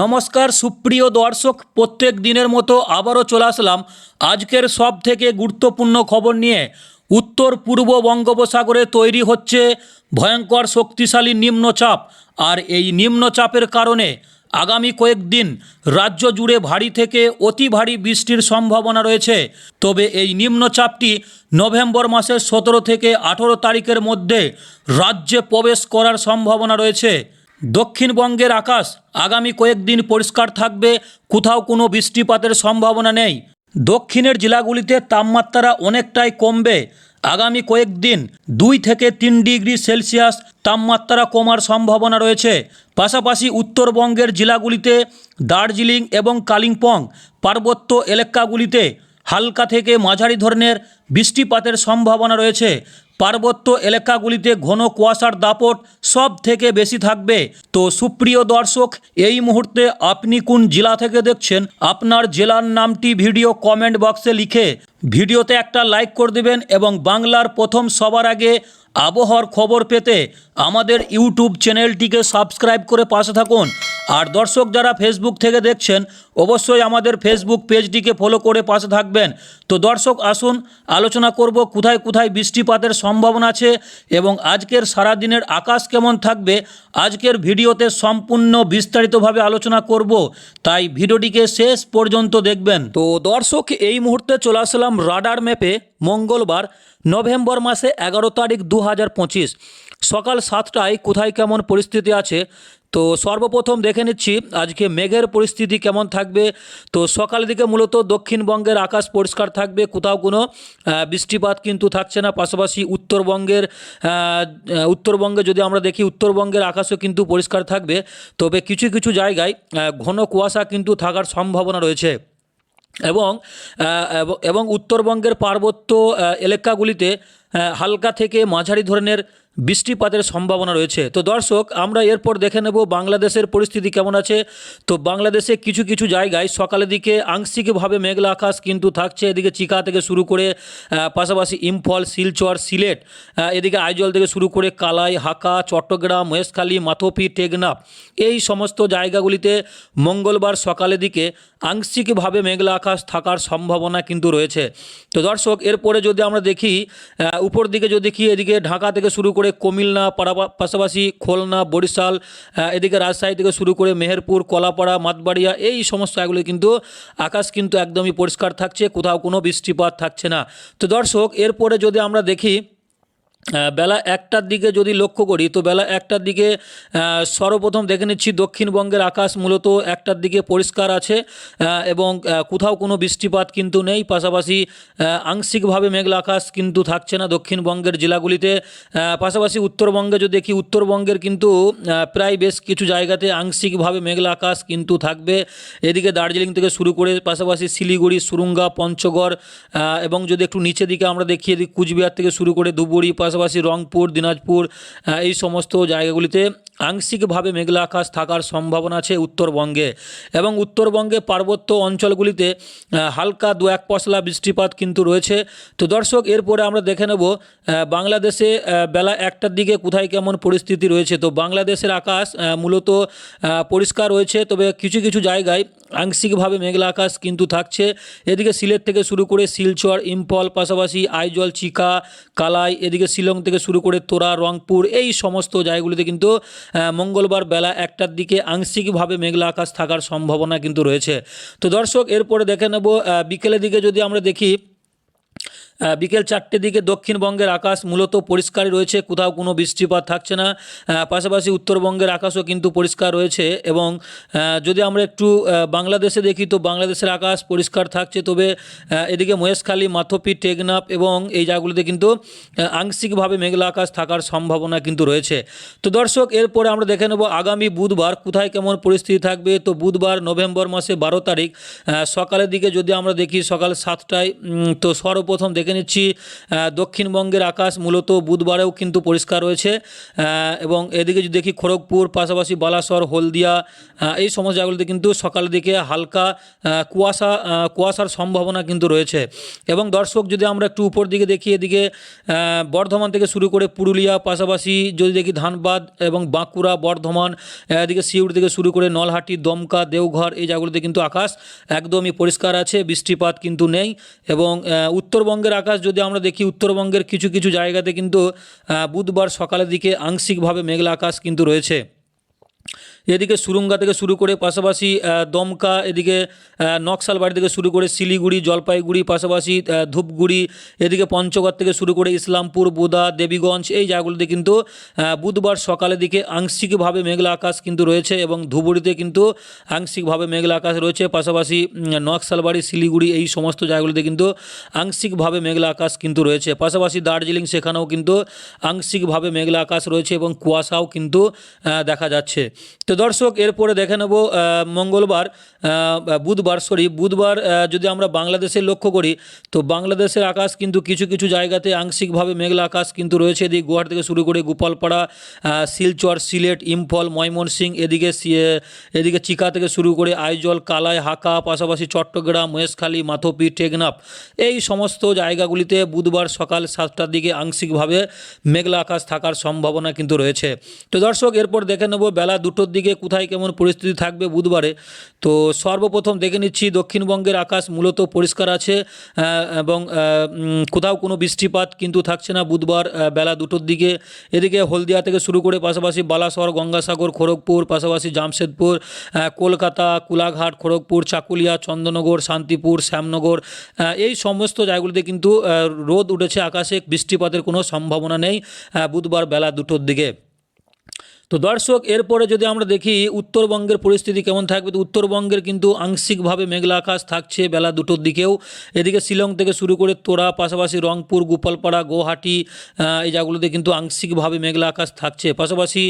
নমস্কার, সুপ্রিয় দর্শক, প্রত্যেক দিনের মতো আবারও চলে আসলাম আজকের সব থেকে গুরুত্বপূর্ণ খবর নিয়ে। উত্তর পূর্ব বঙ্গোপসাগরে তৈরি হচ্ছে ভয়ঙ্কর শক্তিশালী নিম্নচাপ। আর এই নিম্নচাপের কারণে আগামী কয়েকদিন রাজ্য জুড়ে ভারী থেকে অতি ভারী বৃষ্টির সম্ভাবনা রয়েছে। তবে এই নিম্নচাপটি নভেম্বর মাসের সতেরো থেকে আঠেরো তারিখের মধ্যে রাজ্যে প্রবেশ করার সম্ভাবনা রয়েছে। দক্ষিণবঙ্গের আকাশ আগামী কয়েকদিন পরিষ্কার থাকবে, কোথাও কোনো বৃষ্টিপাতের সম্ভাবনা নেই। দক্ষিণের জেলাগুলিতে তাপমাত্রা অনেকটাই কমবে। আগামী কয়েকদিন দুই থেকে তিন ডিগ্রি সেলসিয়াস তাপমাত্রা কমার সম্ভাবনা রয়েছে। পাশাপাশি উত্তরবঙ্গের জেলাগুলিতে দার্জিলিং এবং কালিম্পং পার্বত্য এলাকাগুলিতে হালকা থেকে মাঝারি ধরনের বৃষ্টিপাতের সম্ভাবনা রয়েছে। পার্বত্য এলাকাগুলিতে ঘন কুয়াশার দাপট সব থেকে বেশি থাকবে। তো সুপ্রিয় দর্শক, এই মুহূর্তে আপনি কোন জেলা থেকে দেখছেন? আপনার জেলার নামটি ভিডিও কমেন্ট বক্সে লিখে ভিডিওতে একটা লাইক করে দেবেন এবং বাংলার প্রথম সবার আগে আবহাওয়ার খবর পেতে আমাদের ইউটিউব চ্যানেলটিকে সাবস্ক্রাইব করে পাশে থাকুন। আর দর্শক যারা ফেসবুক থেকে দেখছেন, অবশ্যই আমাদের ফেসবুক পেজটিকে ফলো করে পাশে থাকবেন। তো দর্শক, আসুন, আলোচনা করব কোথায় কোথায় বৃষ্টিপাতের সম্ভাবনা আছে এবং আজকের সারাদিনের আকাশ কেমন থাকবে। আজকের ভিডিওতে সম্পূর্ণ বিস্তারিতভাবে আলোচনা করব, তাই ভিডিওটিকে শেষ পর্যন্ত দেখবেন। তো দর্শক, এই মুহূর্তে চলে আসলাম রাডার ম্যাপে, মঙ্গলবার। নভেম্বর মাসে এগারো তারিখ দু হাজার পঁচিশ। সকাল সাতটায় কোথায় কেমন পরিস্থিতি আছে? তো সর্বপ্রথম দেখে নিচ্ছি আজকে মেঘের পরিস্থিতি কেমন থাকবে। তো সকালের দিকে মূলত দক্ষিণবঙ্গের আকাশ পরিষ্কার থাকবে, কোথাও কোনো বৃষ্টিপাত কিন্তু থাকছে না। পাশাপাশি উত্তরবঙ্গের উত্তরবঙ্গে যদি আমরা দেখি, উত্তরবঙ্গের আকাশও কিন্তু পরিষ্কার থাকবে। তবে কিছু কিছু জায়গায় ঘন কুয়াশা কিন্তু থাকার সম্ভাবনা রয়েছে। এবং এবং- উত্তরবঙ্গের পার্বত্য এলাকাগুলিতে হালকা থেকে মাঝারি ধরনের বৃষ্টিপাতের সম্ভাবনা রয়েছে। তো দর্শক, আমরা এরপর দেখে নেব বাংলাদেশের পরিস্থিতি কেমন আছে। তো বাংলাদেশে কিছু কিছু জায়গায় সকালের দিকে আংশিকভাবে মেঘলা আকাশ কিন্তু থাকছে। এদিকে চিকা থেকে শুরু করে পাশাপাশি ইম্ফল, শিলচর, সিলেট এদিকে আইজল থেকে শুরু করে কালাই, হাকা, চট্টগ্রাম মহেশখালী মাথোপি, টেকনাফ এই সমস্ত জায়গাগুলিতে মঙ্গলবার সকালের দিকে আংশিকভাবে মেঘলা আকাশ থাকার সম্ভাবনা কিন্তু রয়েছে। তো দর্শক, এরপরে যদি আমরা দেখি উপর দিকে যদি দেখি এদিকে ঢাকা থেকে শুরু করে কুমিল্লা, পাড়া- পাশাপাশি খোলনা, বরিশাল এদিকে রাজশাহী থেকে শুরু করে মেহেরপুর, কলাপাড়া, মাতবাড়িয়া এই সমস্ত জায়গাগুলি কিন্তু আকাশ কিন্তু একদমই পরিষ্কার থাকছে, কোথাও কোনো বৃষ্টিপাত থাকছে না। তো দর্শক, এরপরে যদি আমরা দেখি বেলা একটার দিকে যদি লক্ষ্য করি, তো বেলা একটার দিকে সর্বপ্রথম দেখে নিচ্ছি দক্ষিণবঙ্গের আকাশ মূলত একটার দিকে পরিষ্কার আছে এবং কোথাও কোনো বৃষ্টিপাত কিন্তু নেই। পাশাপাশি আংশিকভাবে মেঘলা আকাশ কিন্তু থাকছে না দক্ষিণবঙ্গের জেলাগুলিতে। পাশাপাশি উত্তরবঙ্গে যদি দেখি, উত্তরবঙ্গের কিন্তু প্রায় বেশ কিছু জায়গাতে আংশিকভাবে মেঘলা আকাশ কিন্তু থাকবে। এদিকে দার্জিলিং থেকে শুরু করে পাশাপাশি শিলিগুড়ি, সুরুঙ্গা, পঞ্চগড় এবং যদি একটু নিচে দিকে আমরা দেখি, এদিকে কুচবিহার থেকে শুরু করে ধুবুরি পাশাপাশি রংপুর দিনাজপুর এই সমস্ত জায়গাগুলিতে আংশিকভাবে মেঘলা আকাশ থাকার সম্ভাবনা আছে উত্তরবঙ্গে এবং উত্তরবঙ্গে পার্বত্য অঞ্চলগুলিতে হালকা দু এক পশলা বৃষ্টিপাত কিন্তু রয়েছে। তো দর্শক, এরপরে আমরা দেখে নেব বাংলাদেশে বেলা একটার দিকে কোথায় কেমন পরিস্থিতি রয়েছে। তো বাংলাদেশের আকাশ মূলত পরিষ্কার রয়েছে, তবে কিছু কিছু জায়গায় আংশিকভাবে মেঘলা আকাশ কিন্তু থাকছে। এদিকে সিলেট থেকে শুরু করে শিলচর, ইম্ফল, পাশাপাশি আইজল, চিকা, কালাই, এদিকে শিলং থেকে শুরু করে তোরা, রংপুর, এই সমস্ত জায়গাগুলিতে কিন্তু মঙ্গলবার বেলা একটার দিকে আংশিকভাবে মেঘলা আকাশ থাকার সম্ভাবনা কিন্তু রয়েছে। তো দর্শক, এরপরে দেখে নেব বিকেলের দিকে যদি আমরা দেখি বিকেল চারটে দিকে দক্ষিণবঙ্গের আকাশ মূলত পরিষ্কারই রয়েছে, কোথাও কোনো বৃষ্টিপাত থাকছে না। পাশাপাশি উত্তরবঙ্গের আকাশও কিন্তু পরিষ্কার রয়েছে এবং যদি আমরা একটু বাংলাদেশে দেখি তো বাংলাদেশের আকাশ পরিষ্কার থাকছে, তবে এদিকে মহেশখালী, মাথপি, টেকনাফ এবং এই জায়গাগুলিতে কিন্তু আংশিকভাবে মেঘলা আকাশ থাকার সম্ভাবনা কিন্তু রয়েছে। তো দর্শক, এরপরে আমরা দেখে নেব আগামী বুধবার কোথায় কেমন পরিস্থিতি থাকবে। তো বুধবার নভেম্বর মাসে বারো তারিখ সকালের দিকে যদি আমরা দেখি সকাল সাতটায় তো সর্বপ্রথম দেখে নিচ্ছি দক্ষিণবঙ্গের আকাশ মূলত বুধবারেও কিন্তু পরিষ্কার রয়েছে এবং এদিকে যদি দেখি খড়গপুর, পাশাপাশি বালাসর, হলদিয়া এই সমস্ত জায়গাগুলিতে কিন্তু সকালের দিকে হালকা কুয়াশা কুয়াশার সম্ভাবনা কিন্তু রয়েছে। এবং দর্শক যদি আমরা একটু উপর দিকে দেখি, এদিকে বর্ধমান থেকে শুরু করে পুরুলিয়া, পাশাপাশি যদি দেখি ধানবাদ এবং বাঁকুড়া, বর্ধমান এদিকে সিউড়ি থেকে শুরু করে নলহাটি, দমকা, দেওঘর, এই জায়গাগুলিতে কিন্তু আকাশ একদমই পরিষ্কার আছে, বৃষ্টিপাত কিন্তু নেই এবং উত্তরবঙ্গের আকাশ যদি আমরা দেখি, উত্তরবঙ্গের কিছু কিছু জায়গাতে কিন্তু বুধবার সকালের দিকে আংশিকভাবে মেঘলা আকাশ কিন্তু রয়েছে। এদিকে সুরঙ্গা থেকে শুরু করে পাশাপাশি দমকা, এদিকে নকশালবাড়ি থেকে শুরু করে শিলিগুড়ি, জলপাইগুড়ি, পাশাপাশি ধূপগুড়ি, এদিকে পঞ্চগড় থেকে শুরু করে ইসলামপুর, বোদা, দেবীগঞ্জ, এই জায়গাগুলিতে কিন্তু বুধবার সকালের দিকে আংশিকভাবে মেঘলা আকাশ কিন্তু রয়েছে এবং ধুবুড়িতে কিন্তু আংশিকভাবে মেঘলা আকাশ রয়েছে। পাশাপাশি নকশালবাড়ি, শিলিগুড়ি এই সমস্ত জায়গাগুলিতে কিন্তু আংশিকভাবে মেঘলা আকাশ কিন্তু রয়েছে। পাশাপাশি দার্জিলিং, সেখানেও কিন্তু আংশিকভাবে মেঘলা আকাশ রয়েছে এবং কুয়াশাও কিন্তু দেখা যাচ্ছে। তো দর্শক, এরপরে দেখে নেব মঙ্গলবার বুধবার সরি বুধবার যদি আমরা বাংলাদেশে লক্ষ্য করি, তো বাংলাদেশের আকাশ কিন্তু কিছু কিছু জায়গাতে আংশিকভাবে মেঘলা আকাশ কিন্তু রয়েছে। এদিকে গুয়াহাটি থেকে শুরু করে গোপালপাড়া শিলচর, সিলেট, ইম্ফল ময়মনসিং এদিকে এদিকে চিকা থেকে শুরু করে আইজল, কালাই, হাকা, পাশাপাশি চট্টগ্রাম, মহেশখালী, মাথোপি, টেকনাফ। এই সমস্ত জায়গাগুলিতে বুধবার সকাল সাতটার দিকে আংশিকভাবে মেঘলা আকাশ থাকার সম্ভাবনা কিন্তু রয়েছে। তো দর্শক, এরপর দেখে নেব, বেলা দুটোর দিকে কোথায় কেমন পরিস্থিতি থাকবে বুধবারে। তো সর্বপ্রথম দেখে নিচ্ছি দক্ষিণবঙ্গের আকাশ মূলত পরিষ্কার আছে এবং কোথাও কোনো বৃষ্টিপাত কিন্তু থাকছে না বুধবার বেলা দুটোর দিকে। এদিকে হলদিয়া থেকে শুরু করে পাশাপাশি বালাসর, গঙ্গাসাগর, খড়গপুর, পাশাপাশি জামশেদপুর কলকাতা, কুলাঘাট, খড়গপুর, চাকুলিয়া, চন্দননগর, শান্তিপুর, শ্যামনগর এই সমস্ত জায়গাগুলিতে কিন্তু রোদ উঠেছে, আকাশে বৃষ্টিপাতের কোনো সম্ভাবনা নেই বুধবার বেলা দুটোর দিকে। তো দর্শক এরপরে যদি আমরা দেখি উত্তরবঙ্গের পরিস্থিতি কেমন থাকবে তো উত্তরবঙ্গের কিন্তু আংশিকভাবে মেঘলা আকাশ থাকছে বেলা দুটোর দিকেও। এদিকে শিলং থেকে শুরু করে তোরা পাশাপাশি রংপুর গোপালপাড়া গুয়াহাটি আহ, এই জায়গাগুলোতে কিন্তু আংশিকভাবে মেঘলা আকাশ থাকছে। পাশাপাশি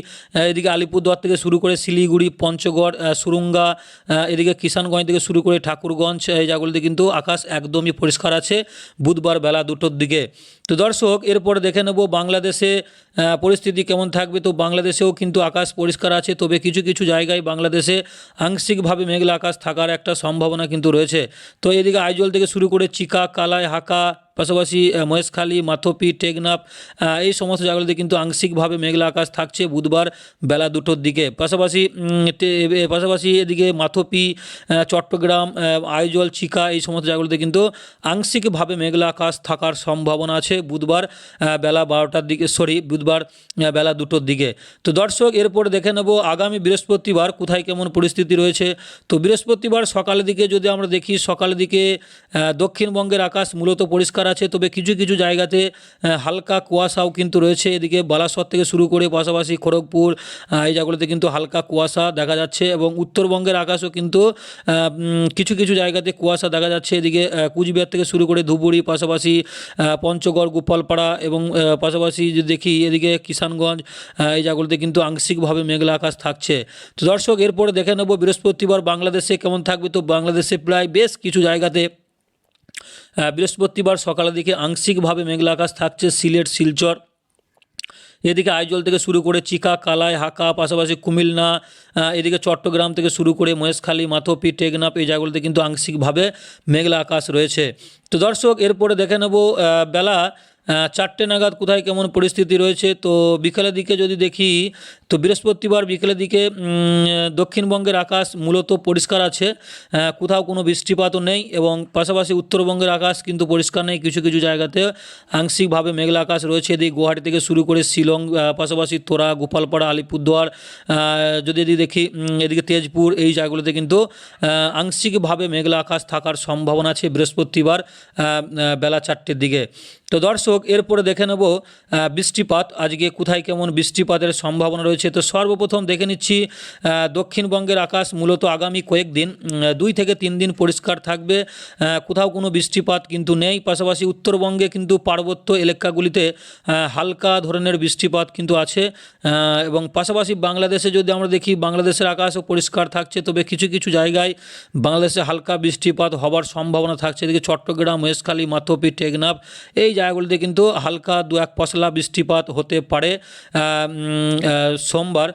এদিকে আলিপুরদুয়ার থেকে শুরু করে শিলিগুড়ি পঞ্চগড় সুরুঙ্গা এদিকে কিষানগঞ্জ থেকে শুরু করে ঠাকুরগঞ্জ এই জায়গাগুলোতে কিন্তু আকাশ একদমই পরিষ্কার আছে বুধবার বেলা দুটোর দিকে। তো দর্শক, এরপর দেখে নেব বাংলাদেশে পরিস্থিতি কেমন থাকবে। তো বাংলাদেশেও কিন্তু আকাশ পরিষ্কার আছে, তবে কিছু কিছু জায়গায় বাংলাদেশে আংশিকভাবে মেঘলা আকাশ থাকার একটা সম্ভাবনা কিন্তু রয়েছে। তো এদিকে আইজল থেকে শুরু করে চিকা, কালাই, হাকা পাশাপাশি মহেশখালী, মাথপি, টেকনাফ এই সমস্ত জায়গাগুলিতে কিন্তু আংশিকভাবে মেঘলা আকাশ থাকছে বুধবার বেলা দুটোর দিকে। পাশাপাশি পাশাপাশি এদিকে মাথপি চট্টগ্রাম আইজল, চিকা এই সমস্ত জায়গাগুলিতে কিন্তু আংশিকভাবে মেঘলা আকাশ থাকার সম্ভাবনা আছে বুধবার বেলা বারোটার দিকে, সরি, বুধবার বেলা দুটোর দিকে। তো দর্শক, এরপর দেখে নেব আগামী বৃহস্পতিবার কোথায় কেমন পরিস্থিতি রয়েছে। তো বৃহস্পতিবার সকালের দিকে যদি আমরা দেখি, সকালের দিকে দক্ষিণবঙ্গের আকাশ মূলত পরিষ্কার আছে, তবে কিছু কিছু জায়গাতে হালকা কুয়াশাও কিন্তু রয়েছে। এদিকে বালাসর থেকে শুরু করে পাশাপাশি খড়গপুর এই জায়গাগুলোতে কিন্তু হালকা কুয়াশা দেখা যাচ্ছে এবং উত্তরবঙ্গের আকাশও কিন্তু কিছু কিছু জায়গাতে কুয়াশা দেখা যাচ্ছে। এদিকে কুচবিহার থেকে শুরু করে ধুবুড়ি পাশাপাশি পঞ্চগড়, গোপালপাড়া এবং পাশাপাশি যদি দেখি, এদিকে কিষানগঞ্জ এই জায়গাগুলোতে কিন্তু আংশিকভাবে মেঘলা আকাশ থাকছে। তো দর্শক, এরপরে দেখে নেব বৃহস্পতিবার বাংলাদেশে কেমন থাকবে। তো বাংলাদেশে প্রায় বেশ কিছু জায়গাতে বৃহস্পতিবার সকালের দিকে আংশিকভাবে মেঘলা আকাশ থাকছে, সিলেট, শিলচর। এদিকে আইজল থেকে শুরু করে চিকা, কালাই, হাকা, পাশাপাশি কুমিল্লা এদিকে চট্টগ্রাম থেকে শুরু করে মহেশখালী, মাথোপি, টেকনাফ, এই জায়গাগুলোতে কিন্তু আংশিকভাবে মেঘলা আকাশ রয়েছে। তো দর্শক, এরপরে দেখে নেব বেলা চারটে নাগাদ কোথায় কেমন পরিস্থিতি রয়েছে? তো বিকেলের দিকে যদি দেখি, তো বৃহস্পতিবার বিকেলের দিকে দক্ষিণবঙ্গের আকাশ মূলত পরিষ্কার আছে। কোথাও কোনো বৃষ্টিপাতও নেই এবং পাশাপাশি উত্তরবঙ্গের আকাশ কিন্তু পরিষ্কার নেই কিছু কিছু জায়গাতে। আংশিকভাবে মেঘলা আকাশ রয়েছে। এদিকে গুয়াহাটি থেকে শুরু করে শিলং পাশাপাশি তোরা, গোপালপাড়া, আলিপুরদুয়ার যদি এদিকে দেখি এদিকে তেজপুর, এই জায়গাগুলোতে কিন্তু আংশিকভাবে মেঘলা আকাশ থাকার সম্ভাবনা আছে বৃহস্পতিবার বেলা চারটের দিকে। তো দর্শক, এরপরে দেখে নেব বৃষ্টিপাত। আজকে কোথায় কেমন বৃষ্টিপাতের সম্ভাবনা রয়েছে? তো সর্বপ্রথম দেখে নিচ্ছি দক্ষিণবঙ্গের আকাশ মূলত আগামী কয়েকদিন দুই থেকে তিন দিন পরিষ্কার থাকবে। কোথাও কোনো বৃষ্টিপাত কিন্তু নেই। পাশাপাশি উত্তরবঙ্গে কিন্তু পার্বত্য এলাকাগুলিতে হালকা ধরনের বৃষ্টিপাত কিন্তু আছে। এবং পাশাপাশি বাংলাদেশে যদি আমরা দেখি, বাংলাদেশের আকাশও পরিষ্কার থাকছে। তবে কিছু কিছু জায়গায় বাংলাদেশে হালকা বৃষ্টিপাত হবার সম্ভাবনা থাকছে। এদিকে চট্টগ্রাম মহেশখালী মাথোপি টেকনাফ, এই জায়গাগুলিতে কিন্তু হালকা দু এক পশলা বৃষ্টিপাত হতে পারে সোমবার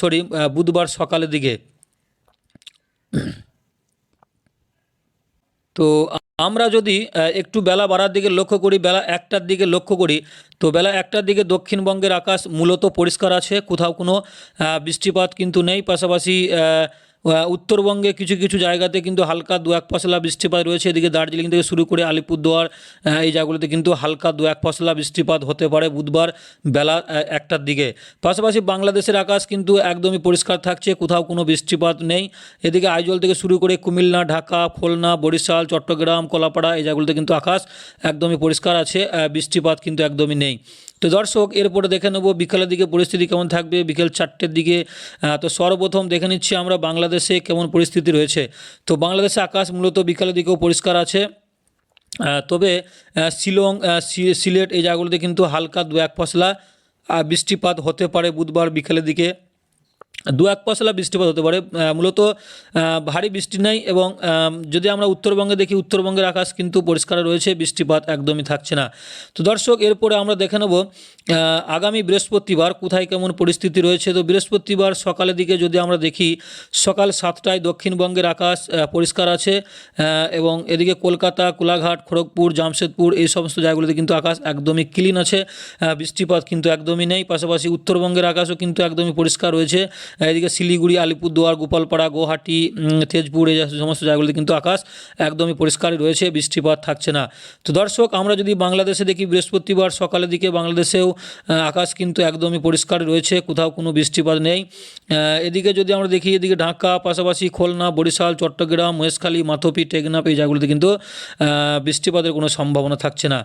সরি বুধবার সকালের দিকে। তো আমরা যদি একটু বেলা বাড়ার দিকে লক্ষ্য করি, বেলা একটার দিকে লক্ষ্য করি, তো বেলা একটার দিকে দক্ষিণবঙ্গের আকাশ মূলত পরিষ্কার আছে, কোথাও কোনো বৃষ্টিপাত কিন্তু নেই, পাশাপাশি উত্তরবঙ্গে কিছু কিছু জায়গাতে কিন্তু হালকা দু এক ফসলা বৃষ্টিপাত রয়েছে। এদিকে দার্জিলিং থেকে শুরু করে আলিপুরদুয়ার এই জায়গাগুলোতে কিন্তু হালকা দু এক ফসলা বৃষ্টিপাত হতে পারে বুধবার বেলা একটার দিকে। পাশাপাশি বাংলাদেশের আকাশ কিন্তু একদমই পরিষ্কার থাকছে, কোথাও কোনো বৃষ্টিপাত নেই। এদিকে আইজল থেকে শুরু করে কুমিল্লা, ঢাকা, খুলনা, বরিশাল, চট্টগ্রাম, কলাপাড়া এই জায়গাগুলোতে কিন্তু আকাশ একদমই পরিষ্কার আছে বৃষ্টিপাত কিন্তু একদমই নেই। তো দর্শক, এরপরে দেখে নেব বিকালের দিকে পরিস্থিতি কেমন থাকবে। বিকেল চারটের দিকে তো সর্বপ্রথম দেখে নিচ্ছি আমরা বাংলাদেশে কেমন পরিস্থিতি রয়েছে। তো বাংলাদেশে আকাশ মূলত বিকালের দিকেও পরিষ্কার আছে। তবে শিলং সিলেট এই জায়গাগুলোতে কিন্তু হালকা দু এক ফসলা বৃষ্টিপাত হতে পারে বুধবার বিকেলের দিকে। দু এক পশলা বৃষ্টিপাত হতে পারে মূলত ভারী বৃষ্টি নেই এবং যদি আমরা উত্তরবঙ্গে দেখি, উত্তরবঙ্গের আকাশ কিন্তু পরিষ্কার রয়েছে, বৃষ্টিপাত একদমই থাকছে না। তো দর্শক, এরপরে আমরা দেখে নেব আগামী বৃহস্পতিবার কোথায় কেমন পরিস্থিতি রয়েছে। তো বৃহস্পতিবার সকালের দিকে যদি আমরা দেখি, সকাল সাতটায় দক্ষিণবঙ্গের আকাশ পরিষ্কার আছে এবং এদিকে কলকাতা, কোলাঘাট, খড়গপুর, জামশেদপুর, এই সমস্ত জায়গাগুলোতে কিন্তু আকাশ একদমই ক্লিন আছে বৃষ্টিপাত কিন্তু একদমই নেই। পাশাপাশি উত্তরবঙ্গের আকাশও কিন্তু একদমই পরিষ্কার রয়েছে। এদিকে শিলিগুড়ি, আলিপুরদুয়ার, গোপালপাড়া, গুয়াহাটি তেজপুর, এই সমস্ত জায়গাগুলিতে কিন্তু আকাশ একদমই পরিষ্কারই রয়েছে, বৃষ্টিপাত থাকছে না। তো দর্শক, আমরা যদি বাংলাদেশে দেখি, বৃহস্পতিবার সকালের দিকে বাংলাদেশেও আকাশ কিন্তু একদমই পরিষ্কার রয়েছে, কোথাও কোনো বৃষ্টিপাত নেই। এদিকে যদি আমরা দেখি, এদিকে ঢাকা, পাশাপাশি খুলনা, বরিশাল, চট্টগ্রাম, মহেশখালী, মাথপি, টেকনাফ, এই জায়গাগুলিতে কিন্তু বৃষ্টিপাতের কোনো সম্ভাবনা থাকছে না।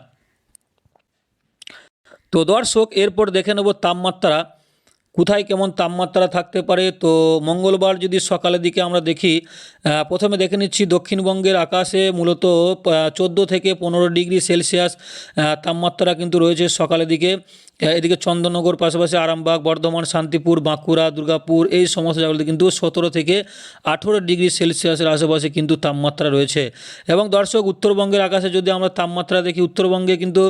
তো দর্শক, এরপর দেখে নেব তাপমাত্রা। কোথায় কেমন তাপমাত্রা থাকতে পারে? তো মঙ্গলবার যদি সকালের দিকে আমরা দেখি প্রথমে দেখে নিচ্ছি দক্ষিণবঙ্গের আকাশে মূলত চোদ্দ থেকে পনেরো ডিগ্রি সেলসিয়াস তাপমাত্রা কিন্তু রয়েছে সকালের দিকে। এদিকে চন্দননগর পাশাপাশি আরামবাগ, বর্ধমান, শান্তিপুর, বাঁকুড়া, দুর্গাপুর, এই সমস্ত জায়গাগুলোতে কিন্তু সতেরো থেকে আঠেরো ডিগ্রি সেলসিয়াসের আশেপাশে কিন্তু তাপমাত্রা রয়েছে। এবং দর্শক, উত্তরবঙ্গের আকাশে যদি আমরা তাপমাত্রা দেখি, উত্তরবঙ্গে কিন্তু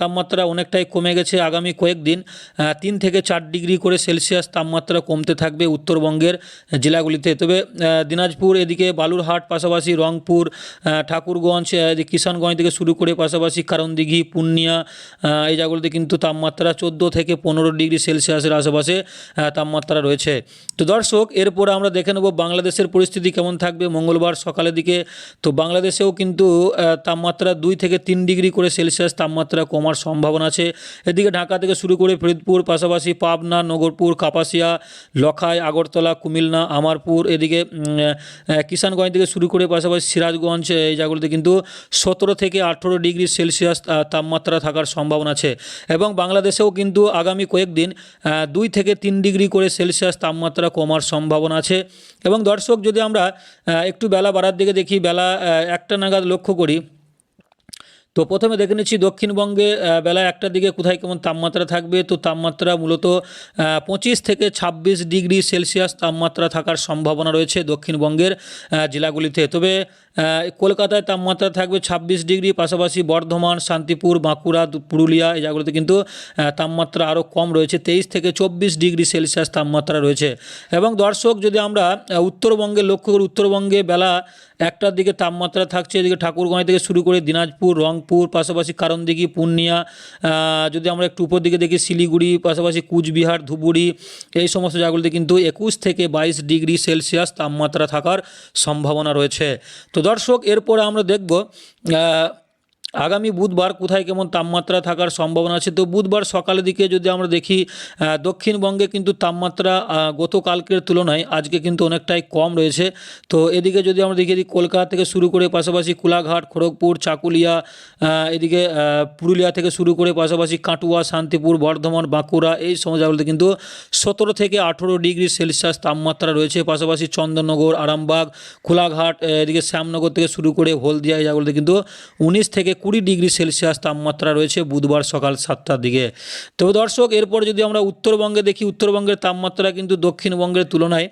তাপমাত্রা অনেকটাই কমে গেছে আগামী কয়েকদিন। তিন থেকে চার ডিগ্রি করে সেলসিয়াস তাপমাত্রা কমতে থাকবে উত্তরবঙ্গের জেলাগুলিতে। তবে দিনাজপুর এদিকে বালুরহাট, পাশাপাশি রংপুর ঠাকুরগঞ্জ কিষানগঞ্জ থেকে শুরু করে পাশাপাশি কারণদিঘি পূর্ণিয়া এই জায়গাগুলিতে কিন্তু তাপমাত্রা চোদ্দ থেকে পনেরো ডিগ্রি সেলসিয়াসের আশেপাশে তাপমাত্রা রয়েছে। তো দর্শক, এরপরে আমরা দেখে নেব বাংলাদেশের পরিস্থিতি কেমন থাকবে মঙ্গলবার সকালের দিকে। তো বাংলাদেশেও কিন্তু তাপমাত্রা দুই থেকে তিন ডিগ্রি করে সেলসিয়াস তাপমাত্রা কমার সম্ভাবনা আছে। এদিকে ঢাকা থেকে শুরু করে ফরিদপুর, পাশাপাশি পাবনা, নগরপুর, কাপাসিয়া, লখাই, আগরতলা, কুমিল্লা, আমারপুর, এদিকে কিষানগঞ্জ থেকে শুরু করে পাশাপাশি সিরাজগঞ্জ, এই জায়গাগুলোতে কিন্তু সতেরো থেকে আঠেরো ডিগ্রি সেলসিয়াস তাপমাত্রা থাকার সম্ভাবনা আছে। এবং বাংলাদেশেও কিন্তু আগামী কয়েকদিন দুই থেকে তিন ডিগ্রি করে সেলসিয়াস তাপমাত্রা কমার সম্ভাবনা আছে। এবং দর্শক, যদি আমরা একটু বেলা বাড়ার দিকে দেখি, বেলা একটা নাগাদ লক্ষ্য করি তো প্রথমে দেখে নিচ্ছি দক্ষিণবঙ্গে বেলা একটার দিকে কোথায় কেমন তাপমাত্রা থাকবে? তো তাপমাত্রা মূলত পঁচিশ থেকে ছাব্বিশ ডিগ্রি সেলসিয়াস তাপমাত্রা থাকার সম্ভাবনা রয়েছে দক্ষিণবঙ্গের জেলাগুলিতে। তবে কলকাতায় তাপমাত্রা থাকবে ছাব্বিশ ডিগ্রি, পাশাপাশি বর্ধমান, শান্তিপুর, বাঁকুড়া, পুরুলিয়া, এই জায়গাগুলোতে কিন্তু তাপমাত্রা আরও কম রয়েছে। তেইশ থেকে চব্বিশ ডিগ্রি সেলসিয়াস তাপমাত্রা রয়েছে। এবং দর্শক, যদি আমরা উত্তরবঙ্গে লক্ষ্য করি, উত্তরবঙ্গে বেলা একটার দিকে তাপমাত্রা থাকছে, এদিকে ঠাকুরগাঁও থেকে শুরু করে দিনাজপুর, রংপুর, পাশাপাশি কারণদিঘি, পূর্ণিয়া যদি আমরা একটু উপর দিকে দেখি, শিলিগুড়ি, পাশাপাশি কুচবিহার, ধুবুরি, এই সমস্ত জায়গাগুলিতে কিন্তু একুশ থেকে বাইশ ডিগ্রি সেলসিয়াস তাপমাত্রা থাকার সম্ভাবনা রয়েছে। তো দর্শক এরপর আমরা দেখব আগামী বুধবার কোথায় কেমন তাপমাত্রা থাকার সম্ভাবনা আছে? তো বুধবার সকালের দিকে যদি আমরা দেখি দক্ষিণবঙ্গে কিন্তু তাপমাত্রা গতকালকের তুলনায় আজকে কিন্তু অনেকটাই কম রয়েছে। তো এদিকে যদি আমরা দেখি কলকাতা থেকে শুরু করে পাশাপাশি কোলাঘাট, খড়গপুর, চাকুলিয়া এদিকে পুরুলিয়া থেকে শুরু করে পাশাপাশি কাটুয়া, শান্তিপুর, বর্ধমান, বাঁকুড়া এই সময় জায়গাগুলোতে কিন্তু সতেরো থেকে আঠেরো ডিগ্রি সেলসিয়াস তাপমাত্রা রয়েছে। পাশাপাশি চন্দননগর, আরামবাগ, কোলাঘাট, এদিকে শ্যামনগর থেকে শুরু করে হলদিয়া এই জায়গাগুলোতে কিন্তু উনিশ থেকে কুড়ি ডিগ্রি সেলসিয়াস তাপমাত্রা রয়েছে বুধবার সকাল সাতটার দিকে। তবে দর্শক, এরপর যদি আমরা উত্তরবঙ্গে দেখি, উত্তরবঙ্গের তাপমাত্রা কিন্তু দক্ষিণবঙ্গের তুলনায়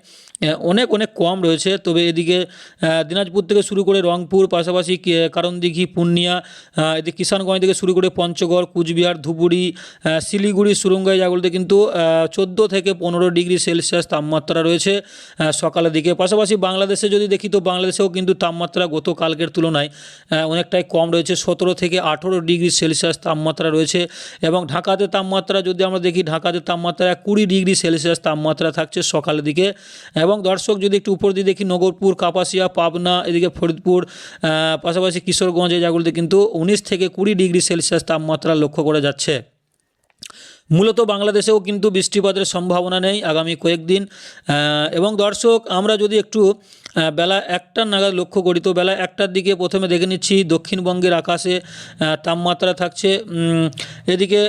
অনেক অনেক কম রয়েছে। তবে এদিকে দিনাজপুর থেকে শুরু করে রংপুর, পাশাপাশি কারণদিঘি, পূর্ণিয়া এদিকে কিষানগঞ্জ থেকে শুরু করে পঞ্চগড়, কুচবিহার ধুবুরি শিলিগুড়ি সুরঙ্গাই জায়গাগুলোতে কিন্তু চোদ্দ থেকে পনেরো ডিগ্রি সেলসিয়াস তাপমাত্রা রয়েছে সকালের দিকে। পাশাপাশি বাংলাদেশে যদি দেখি, তো বাংলাদেশেও কিন্তু তাপমাত্রা গতকালকের তুলনায় অনেকটাই কম রয়েছে। সতেরো থেকে আঠেরো ডিগ্রি সেলসিয়াস তাপমাত্রা রয়েছে এবং ঢাকাতে তাপমাত্রা যদি আমরা দেখি, ঢাকাতে তাপমাত্রা কুড়ি ডিগ্রি সেলসিয়াস তাপমাত্রা থাকছে সকালের দিকে দর্শক যদি একটু উপর দিয়ে দেখি, নগরপুর, কাপাসিয়া, পাবনা, এদিকে ফরিদপুর পাশাপাশি কিশোরগঞ্জ, এই জায়গাগুলিতে কিন্তু উনিশ থেকে কুড়ি ডিগ্রি সেলসিয়াস তাপমাত্রা লক্ষ্য করা যাচ্ছে। মূলত বাংলাদেশেও কিন্তু বৃষ্টিপাতের সম্ভাবনা নেই আগামী কয়েকদিন। এবং দর্শক, আমরা যদি একটু বেলা একটার নাগাদ লক্ষ্য করি তো বেলা একটার দিকে প্রথমে দেখে নিচ্ছি দক্ষিণবঙ্গের আকাশে তাপমাত্রা থাকছে এদিকে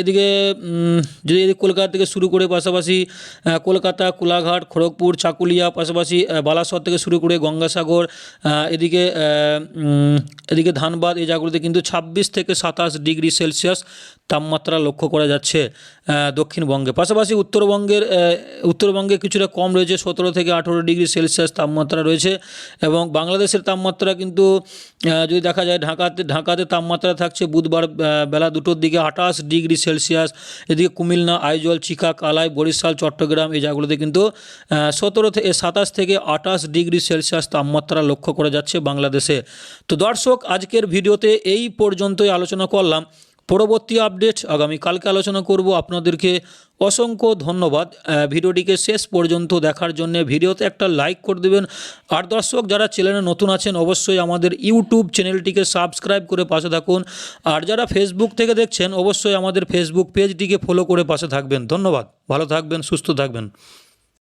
এদিকে যদি এদিকে কলকাতা থেকে শুরু করে পাশাপাশি কলকাতা, কোলাঘাট, খড়গপুর, চাকুলিয়া, পাশাপাশি বালাসর থেকে শুরু করে গঙ্গাসাগর এদিকে এদিকে ধানবাদ এই জায়গাগুলোতে কিন্তু ছাব্বিশ থেকে সাতাশ ডিগ্রি সেলসিয়াস তাপমাত্রা লক্ষ্য করা যাচ্ছে দক্ষিণবঙ্গে। পাশাপাশি উত্তরবঙ্গের উত্তরবঙ্গে কিছুটা কম রয়েছে, সতেরো থেকে আঠেরো ডিগ্রি সেলসিয়াস তাপমাত্রা রয়েছে এবং বাংলাদেশের তাপমাত্রা কিন্তু যদি দেখা যায় ঢাকাতে ঢাকাতে তাপমাত্রা থাকছে বুধবার বেলা দুটোর দিকে আঠাশ ডিগ্রি সেলসিয়াস। এদিকে কুমিল্লা, আইজল চিকা কালাই বরিশাল, চট্টগ্রাম এই জায়গাগুলোতে কিন্তু সতেরো থেকে সাতাশ থেকে আঠাশ ডিগ্রি সেলসিয়াস তাপমাত্রা লক্ষ্য করা যাচ্ছে বাংলাদেশে। তো দর্শক, আজকের ভিডিওতে এই পর্যন্তই আলোচনা করলাম। পরবর্তী আপডেট আগামী কালকে আলোচনা করব আপনাদেরকে। অসংখ্য ধন্যবাদ। ভিডিওটিকে শেষ পর্যন্ত দেখার জন্য ভিডিওতে একটা লাইক করে দেবেন। আর দর্শক, যারা চ্যানেলে নতুন আছেন, অবশ্যই আমাদের ইউটিউব চ্যানেলটিকে সাবস্ক্রাইব করে পাশে থাকুন। আর যারা ফেসবুক থেকে দেখছেন, অবশ্যই আমাদের ফেসবুক পেজটিকে ফলো করে পাশে থাকবেন। ধন্যবাদ। ভালো থাকবেন, সুস্থ থাকবেন।